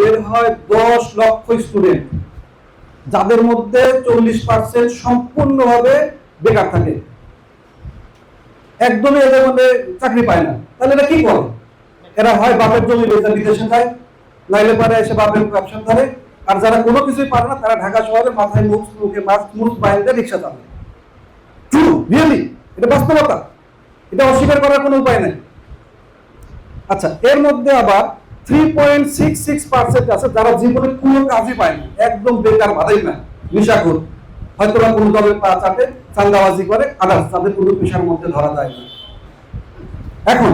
বের হয় দশ লক্ষ স্টুডেন্ট যাদের মধ্যে চল্লিশ পার্সেন্ট সম্পূর্ণভাবে বেকার থাকে। একদমই এদের মধ্যে চাকরি পায় না। তাহলে এরা কি করে? এরা হয় বাপের জমি বেচে বিদেশে যায় পারে এসে বাপের ব্যবসা ধরে আর যারা কোনো কিছুই পারে না, তারা ঢাকা শহরে মাথায় মুখ, মুখে মাছ মুখ বাইরে রিক্সা ট্রু রিয়েলি এটা বাস্তবতা? এটা অস্বীকার করার কোনো উপায় নাই। আচ্ছা এর মধ্যে আবার আছে, যারা জীবনে কোনো কাজই পায় না, একদম বেকার বাধাই না, নিশাখোর। হয়তো বা কোনো দলের পা চাটে চান্দাবাজি করে আদার্স তাদের কোনো পেশার মধ্যে ধরা যায় না। এখন,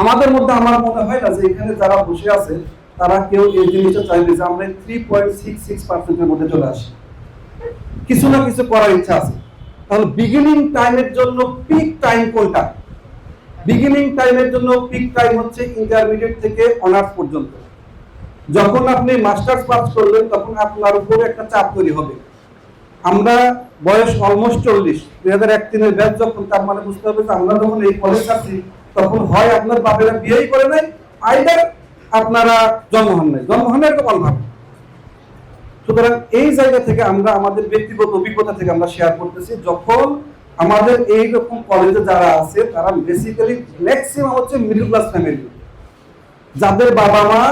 আমাদের মধ্যে আমার মনে হয় না যে এখানে যারা বসে আছে, তারা কেউ এই জিনিসটা চাইবে যে আমরা থ্রি পয়েন্ট সিক্স সিক্স পার্সেন্টের মধ্যে চলে আসি। কিছু না কিছু করার ইচ্ছা আছে। তাহলে বিগিনিং টাইমের জন্য পিক টাইম কোনটা? বিগিনিং টাইমের জন্য পিক টাইম হচ্ছে ইন্টারমিডিয়েট থেকে অনার্স পর্যন্ত। যখন আপনি মাস্টার্স পাস করলেন, তখন আপনার উপরে একটা চাপ তৈরি হবে। আমরা বয়স অলমোস্ট চল্লিশ, দুই হাজার এক তিনের ব্যাচ যখন তার মানে বুঝতে হবে যে আমরা যখন এই কলেজ আছি, তখন হয় আপনার বাপেরা বিয়েই করে নাই আইদার আপনারা জন্ম হন নাই। জন্ম হন একটা কনফার্ম সুতরাং এই জায়গা থেকে আমরা, আমাদের ব্যক্তিগত অভিজ্ঞতা থেকে আমরা শেয়ার করতেছি, যখন আমাদের এই রকম কলেজে যারা আছে, তারা বেসিক্যালি ম্যাক্সিমাম হচ্ছে মিডল ক্লাস ফ্যামিলি যাদের বাবা মা,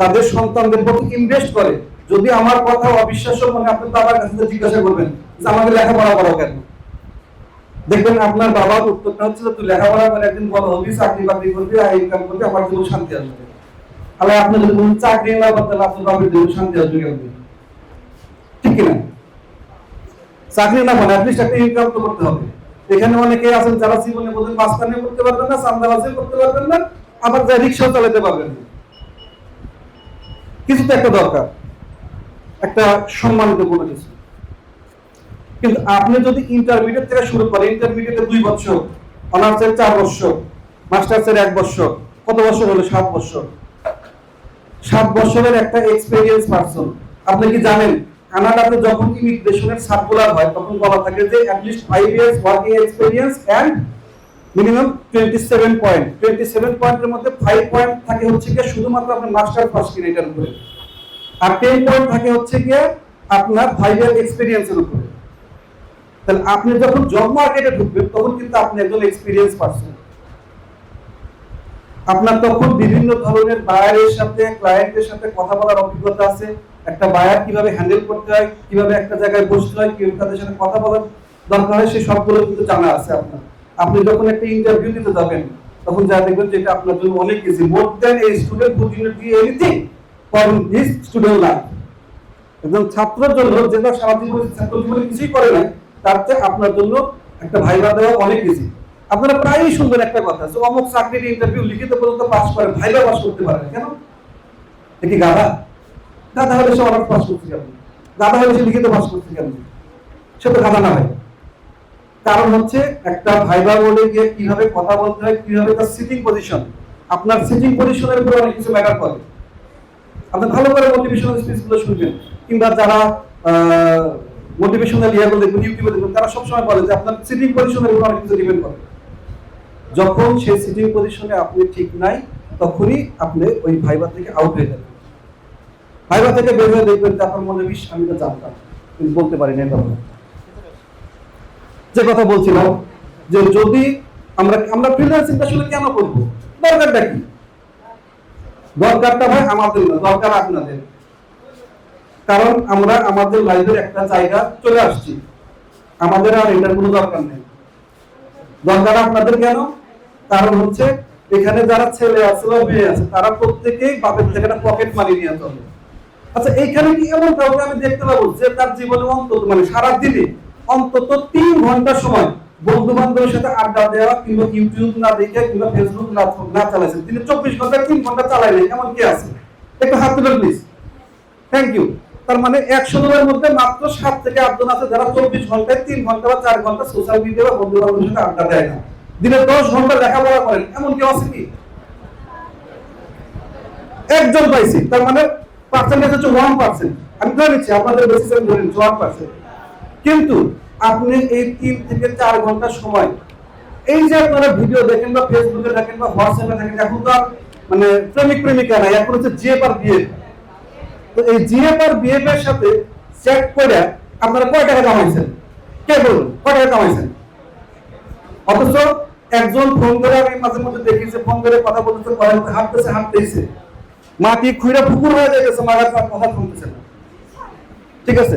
তাদের সন্তানদের প্রতি ইনভেস্ট করে। যদি আমার কথা অবিশ্বাস্য মনে আপনার বাবার কাছে জিজ্ঞাসা করবেন যে আমাকে লেখাপড়া করো কেন? দেখবেন আপনার বাবার উত্তরটা হচ্ছে তুই লেখাপড়া করে একদিন বড় হবি, চাকরি বাকরি করবি, আর ইনকাম করবি, আমার জীবন শান্তি আসবে। তাহলে আপনি যদি চাকরি না করতে তাহলে আপনার বাবার জীবন শান্তি আসবে কেমন? ঠিক কিনা? চাকরি না মানে অ্যাটলিস্ট একটা ইনকাম তো করতে হবে। এখানে অনেকে আছেন যারা জীবনে বোধহয় মাঝখানে করতে পারবেন না, চান্দাবাজি করতে পারবেন না, আবার যা রিক্সা চালাতে পারবেন না। কিছু তো একটা দরকার, একটা সম্মানিত কোনো কিছু। কিন্তু আপনি যদি ইন্টারমিডিয়েট থেকে শুরু করেন ইন্টারমিডিয়েটে দুই বছর অনার্সের চার বছর মাস্টার্সের এক বছর, কত বছর হলো? সাত বছর। সাত বছরের একটা এক্সপেরিয়েন্স পারসন আপনি কি জানেন? কানাডাতে যখন ইমিগ্রেশনের সার্কুলার হয়, তখন বলা থাকে যে at least five years working experience and minimum twenty seven point twenty seven পয়েন্টের মধ্যে ফাইভ পয়েন্ট থাকে হচ্ছে গিয়ে শুধুমাত্র আপনার মাস্টার পাস কিনা এটার উপরে। আর টেন পয়েন্ট থাকে হচ্ছে গিয়ে আপনার ফাইভ ইয়ার এক্সপিরিয়েন্সের উপরে। তাহলে আপনি যখন জব মার্কেটে ঢুকবেন, তখন কিন্তু আপনি একজন এক্সপিরিয়েন্স পারসন আপনার তখন বিভিন্ন ধরনের বায়ারের সাথে ক্লায়েন্টের সাথে কথা বলার অভিজ্ঞতা আছে। একটা বায়ার কীভাবে হ্যান্ডেল করতে হয়, কীভাবে একটা জায়গায় বসতে হয়, কীভাবে তাদের সাথে কথা বলার দরকার হয়, সেই সবগুলো কিন্তু জানা আছে আপনার। আপনি যখন একটা ইন্টারভিউ দিতে যাবেন, তখন যা দেখবেন যে এটা আপনার জন্য অনেক easy more than a student who do anything for his student life একজন ছাত্রের জন্য যেটা সারা জীবনে ছাত্র জীবনে কিছুই করে নাই, তার চেয়ে আপনার জন্য একটা ভাইবা দেওয়া অনেক ইজি আপনারা প্রায়ই শুনবেন একটা কথা, যে অমুক চাকরির ইন্টারভিউ লিখিত পর্যন্ত পাস করে, ভাইবা পাস করতে পারে কেন? এ কি গাধা? গাধা হলে সে অনার্স পাস করছে কেন গাধা হলে সে লিখিত পাস করছে কেন সে তো গাধা না ভাই কারণ হচ্ছে একটা ভাইবা বোর্ডে গিয়ে কীভাবে কথা বলতে হয়, কীভাবে তার সিটিং পজিশন আপনার সিটিং পজিশনের উপরে অনেক কিছু ম্যাটার করে। আপনি ভালো করে মোটিভেশনাল স্পিচগুলো শুনবেন। কিংবা যারা মোটিভেশনাল ইয়াগুলো দেখবেন ইউটিউবে দেখবেন, তারা সবসময় বলে যে আপনার সিটিং পজিশনের উপর অনেক কিছু ডিপেন্ড করে। যখন সেই সিটিং পজিশনে আপনি ঠিক নাই, তখনই আপনি ওই ভাইবা থেকে আউট হয়ে যাবেন। ভাইবা থেকে বের হয়ে দেখবেন আপনার মনে বিষ, আমি তো জানতাম। কিন্তু বলতে পারি না এটা যে কথা বলছিলাম, যে যদি আমরা আমরা ফ্রিল্যান্সিংটা আসলে কেন করব? দরকারটা কি? দরকারটা ভাই আমাদের না, দরকার আপনাদের। কারণ আমরা আমাদের লাইফের একটা জায়গা চলে আসছি। আমাদের আর এটার কোনো দরকার নেই। দরকার আপনাদের কেন? কারণ হচ্ছে, এখানে যারা ছেলে আছে বা মেয়ে আছে, তারা প্রত্যেকেই বাপের থেকে একটা পকেট মানি নিয়ে চলে। আচ্ছা এইখানে কি এমন কাউকে আমি দেখতে পাবো যে তার জীবনে অন্তত মানে সারা দিনে অন্তত তিন ঘণ্টা সময় বন্ধু বান্ধবের সাথে আড্ডা দেওয়া কিংবা ইউটিউব না দেখে কিংবা ফেসবুক না না চালাইছে? তিনি চব্বিশ ঘণ্টা, তিন ঘণ্টা চালাইলে এমন কি আছে? একটু হাত তুলেন প্লিজ থ্যাংক ইউ তার মানে একশো জনের মধ্যে মাত্র সাত থেকে আটজন আছে যারা চব্বিশ ঘন্টায় তিন ঘণ্টা বা চার ঘণ্টা সোশ্যাল মিডিয়া বা বন্ধু বান্ধবের সাথে আড্ডা দেয় না। দিনে দশ ঘণ্টা লেখাপড়া করেন। এমন কেউ আছে কি? একজন পাইছি। তার মানে পার্সেন্টেজ হচ্ছে ওয়ান পার্সেন্ট আমি ধরে নিচ্ছি, আপনাদের বেসিস আমি ধরে নিচ্ছি ওয়ান পার্সেন্ট কিন্তু আপনি এই তিন থেকে চার ঘণ্টা সময়, এই যে আপনারা ভিডিও দেখেন বা ফেসবুকে দেখেন বা হোয়াটসঅ্যাপে দেখেন, এখন তো মানে প্রেমিক প্রেমিকা নাই, এখন হচ্ছে জিএফ আর বিএফ তো এই জিএফ আর বিএফ এর সাথে চেক করে আপনারা কয় টাকা কামাইছেন কে বলুন, কয় টাকা কামাইছেন অথচ একজন ফোন করে আমি মাঝে মধ্যে দেখি যে ফোন করে কথা বলতে হাঁটতেছে হাঁটতেছে মা কি খুঁড়া পুকুর হয়ে যাইতেছে কথা শুনতেছে না। ঠিক আছে?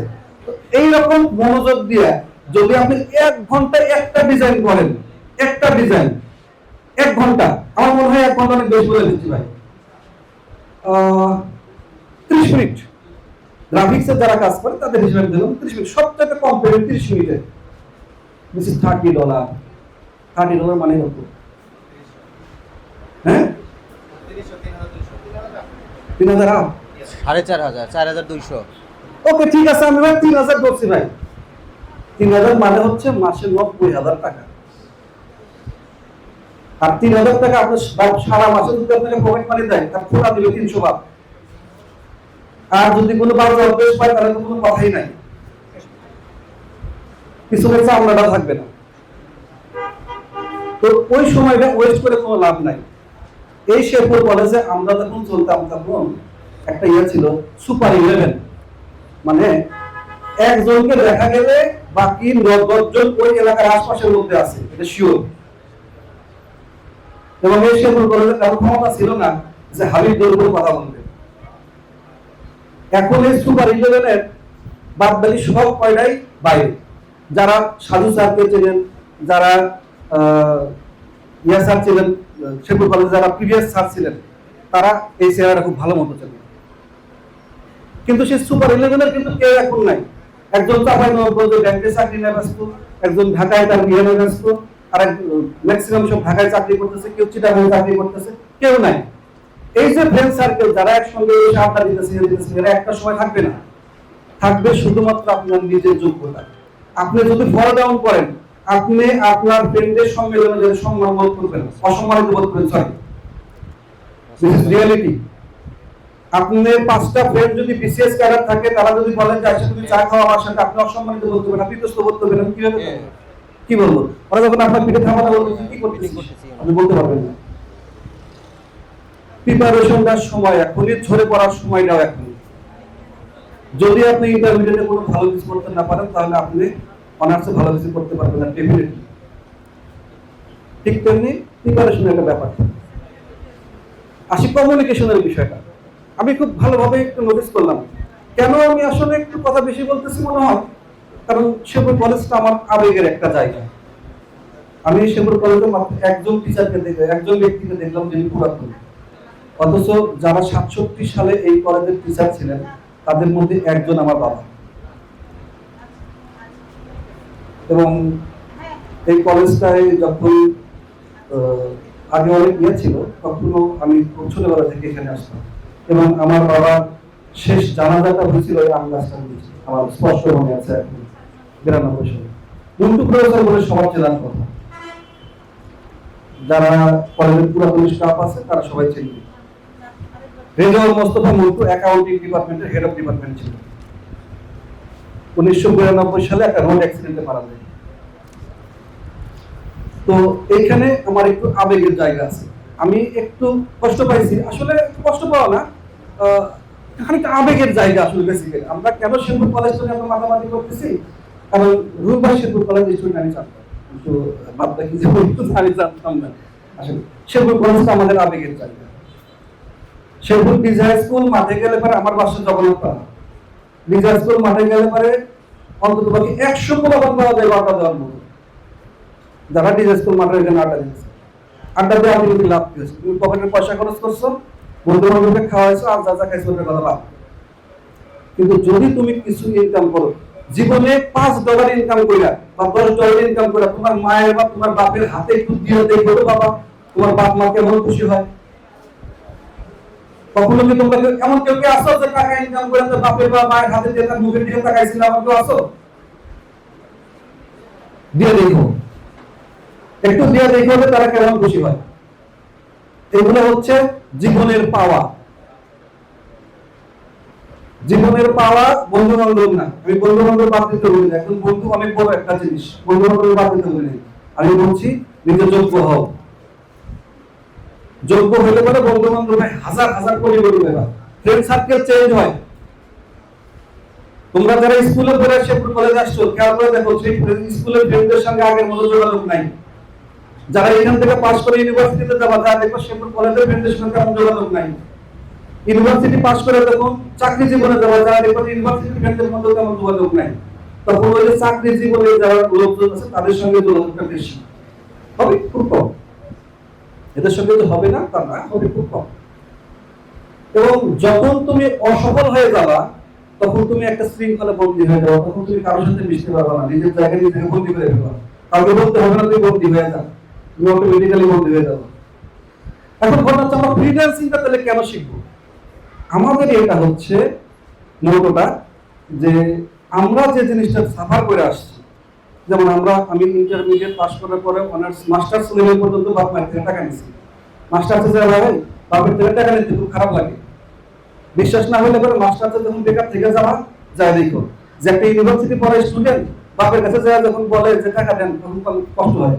এইরকম মনোযোগ দিয়ে যদি আপনি এক ঘন্টায় একটা ডিজাইন করেন, একটা ডিজাইন এক ঘণ্টা, আমার মনে হয় এক ঘণ্টা অনেক বেশি বলে দিচ্ছি ভাই। ত্রিশ মিনিট। গ্রাফিক্সের যারা কাজ করে, তাদের হিসেবে দিলাম ত্রিশ মিনিট। সবচেয়ে কম পেমেন্ট ত্রিশ মিনিটে। থার্টি ডলার থার্টি ডলার মানে কত? হ্যাঁ? তিন হাজার আপ সাড়ে চার হাজার চার হাজার দুইশো। ওকে ঠিক আছে আমি ভাই তিন হাজার বলছি ভাই। তিন হাজার মানে হচ্ছে মাসে নব্বই হাজার টাকা। আর তিন হাজার টাকা আপনার সারা মাসে যদি আপনাকে পকেট মানি দেয় তার খোলা দিবে তিনশো বার। আর যদি কোনো বাজে অভ্যেস পায় তাহলে তো কোনো কথাই নাই। পিছনে চামড়াটা থাকবে না। তো ওই সময়টা ওয়েস্ট করে কোনো লাভ নাই। এই শেরপুর কলেজে আমরা যখন চলতাম তখন একটা ইয়ে ছিল সুপার ইলেভেন মানে একজনকে দেখা গেলে বাকি দশজন ওই এলাকার আশপাশের মধ্যে আছে, এটা শিওর এবং এই শেরপুর কলেজে কারও ক্ষমতা ছিল না যে হাবিব দৌড় কথা বলবে। এখন এই সুপার ইলেভেনের বাদ বাকি সব কয়টাই বাইরে। যারা সাধু স্যারকে চেনেন, যারা ইয়া স্যার ছিলেন শেরপুর কলেজে যারা প্রিভিয়াস স্যার ছিলেন, তারা এই চেহারা খুব ভালো মতো চেনেন কিন্তু সে সুপার ইলেভেনের কিন্তু কেউ এখন নাই। একজন চাপাই নবাবগঞ্জে ব্যাংকে চাকরি নেয় ব্যস্ত, একজন ঢাকায় তার নিয়ে ব্যস্ত, আর ম্যাক্সিমাম সব ঢাকায় চাকরি করতেছে, কেউ চিটাগাং চাকরি করতেছে, কেউ নাই। এই যে ফ্রেন্ড সার্কেল যারা একসঙ্গে এসে আড্ডা দিতেছে ইয়ে দিতেছে, এরা একটা সময় থাকবে না। থাকবে শুধুমাত্র আপনার নিজের যোগ্যতা। আপনি যদি ফলো ডাউন করেন আপনি আপনার ফ্রেন্ডের সম্মেলনে যদি সম্মান বোধ করবেন। অসম্মানিত বোধ করবেন সরি দিস ইজ রিয়ালিটি আপনি পাঁচটা ফ্রেন্ড যদি বিসিএস ক্যাডার থাকে তারা যদি বলেন যে আচ্ছা তুমি চা খাওয়া আমার সাথে আপনি অসম্মানিত বলতে পারেন আপনি তো বলতে পারেন কীভাবে বলবেন? কি বলব? ওরা যখন আপনার পিঠে থামাটা বলবে কি করতেছিস আপনি বলতে পারবেন না। প্রিপারেশন দেওয়ার সময় এখনই ঝরে পড়ার সময়টাও এখনই। যদি আপনি ইন্টারমিডিয়েটে কোনো ভালো কিছু করতে না পারেন তাহলে আপনি অনার্সে ভালো কিছু করতে পারবেন না ডেফিনেটলি ঠিক তেমনি প্রিপারেশনের একটা ব্যাপার। আসি কমিউনিকেশনের বিষয়টা। আমি খুব ভালোভাবে একটু নোটিস করলাম। কেন আমি আসলে একটু কথা বেশি বলতেছি মনে হয়? কারণ শেপুর কলেজটা আমার আবেগের একটা জায়গা। আমি শেপুর কলেজে একজন টিচারকে দেখলাম একজন ব্যক্তিকে দেখলাম যিনি পুরাতন। অথচ যারা সাতষট্টি সালে এই কলেজের টিচার ছিলেন, তাদের মধ্যে একজন আমার বাবা। এবং এই কলেজটায় যখন আগে অনেক ইয়ে ছিল, তখনও আমি ছোটবেলা থেকে এখানে আসতাম। এবং আমার বাবার শেষ জানাজাটা হয়েছিল এই আম গাছটার নিচে। আমার স্পষ্ট মনে আছে এখন, বিরানব্বই সালে। মন্টু প্রফেসর বলে সবার চেনার কথা। যারা কলেজের পুরাতন স্টাফ আছে, তারা সবাই চিনবে রেজাউল মোস্তফা মন্টু অ্যাকাউন্টিং ডিপার্টমেন্টের হেড অফ ডিপার্টমেন্ট ছিল উনিশশো বিরানব্বই সালে একটা রোড অ্যাক্সিডেন্টে মারা যায়। তো আমার একটু আবেগের জায়গা আছে। আমি একটু কষ্ট পাইছি। আসলে কষ্ট পাওয়া না আবেগের জায়গা আসলে বেসিক্যালি আমরা কেন কলেজ আমরা মাতামাতি করতেছি? কারণ রুলবাই শেরপুর কলেজ আমি জানতাম। কিন্তু আমি জানতাম না। আসলে আমাদের আবেগের জায়গা। শেরপুর বিজয় স্কুল মাঠে গেলে পরে আমার বাসা জগন্নাথ স্কুল মাঠে গেলে পরে অন্তত বাকি একশো পোলাপান পাওয়া যায় আড্ডা দেওয়ার মতো যারা আড্ডা দিচ্ছে আড্ডা আপনি যদি লাভ পেয়েছ তুমি পকেটের পয়সা খরচ করছ বন্ধু বান্ধবকে খাওয়াইছো, আর যা যা খাইছো ওটার কথা লাভ কিন্তু যদি তুমি কিছু ইনকাম করো, জীবনে পাঁচ ডলার ইনকাম কইরা বা দশ ডলার ইনকাম কইরা তোমার মায়ের বা তোমার বাপের হাতে একটু দিয়ে দেখো তো বাবা, তোমার বাপ মা কেমন খুশি হয়? কখনো কি তোমরা এমন কেউ কি আসো যে টাকা ইনকাম করে তো বাপের বা মায়ের হাতে দিয়ে তার মুখের দিকে তাকাইছিল? এমন কেউ আসো দিয়ে দেখো। একটু দিয়ে দেখো যে তারা কেমন খুশি হয়। এগুলো হচ্ছে জীবনের পাওয়া। জীবনের পাওয়া বন্ধু বান্ধব না। আমি বন্ধু বান্ধব বাদ দিতে বলি না। এখন বন্ধু অনেক বড় একটা জিনিস। বন্ধু বান্ধব বাদ দিতে বলি না। আমি বলছি নিজে যোগ্য হও। যোগ্য হইলে পরে বন্ধু বান্ধব হাজার হাজার কোটি কোটি টাকা ফ্রেন্ড সার্কেল চেঞ্জ হয়। তোমরা যারা স্কুলে পড়ে শেরপুর কলেজে আসছো খেয়াল করে দেখো, সেই স্কুলের ফ্রেন্ডদের সঙ্গে আগের মতো যোগাযোগ নাই। যারা এখান থেকে পাশ করে ইউনিভার্সিটিতে যাবা, তারা দেখো শেরপুর কলেজের ফ্রেন্ডদের সঙ্গে তেমন যোগাযোগ নাই। ইউনিভার্সিটি পাশ করে দেখুন চাকরি জীবনে যাওয়া যারা দেখো ইউনিভার্সিটি ফ্রেন্ডদের মধ্যে তেমন যোগাযোগ নাই। তখন ওই যে চাকরি জীবনে যারা লোকজন আছে, তাদের সঙ্গে যোগাযোগটা বেশি। হবে? খুব কম। এদের সঙ্গে তো হবে না তা না হবে খুব কম। এবং যখন তুমি অসফল হয়ে যাবা, তখন তুমি একটা শৃঙ্খলা বন্দী হয়ে যাবে, তখন তুমি কারোর সাথে মিশতে পারবে না, নিজের জায়গায় নিজেকে বন্দী করে ফেলবা কাউকে বলতে হবে না, তুমি বন্দী হয়ে যাও। তুমি অটোমেটিক্যালি বন্দী হয়ে যাবে। এখন ঘটনা হচ্ছে আমরা ফ্রিল্যান্সিংটা তাহলে কেন শিখব? আমাদের এটা হচ্ছে মোটোটা যে আমরা যে জিনিসটা সাফার করে আসছি যেমন আমরা, আমি ইন্টারমিডিয়েট পাস করার পরে অনার্স মাস্টার্স লেভেল পর্যন্ত বাপ মায়ের থেকে টাকা নিয়েছি। মাস্টার্সে যারা ভাই বাপের থেকে টাকা নিতে খুব খারাপ লাগে। বিশ্বাস না হলে পরে মাস্টার্সে যখন বেকার থেকে যাওয়া যায় দেখো। যে একটা ইউনিভার্সিটি পড়ে স্টুডেন্ট বাপের কাছে যারা যখন বলে যে টাকা দেন, তখন কষ্ট হয়।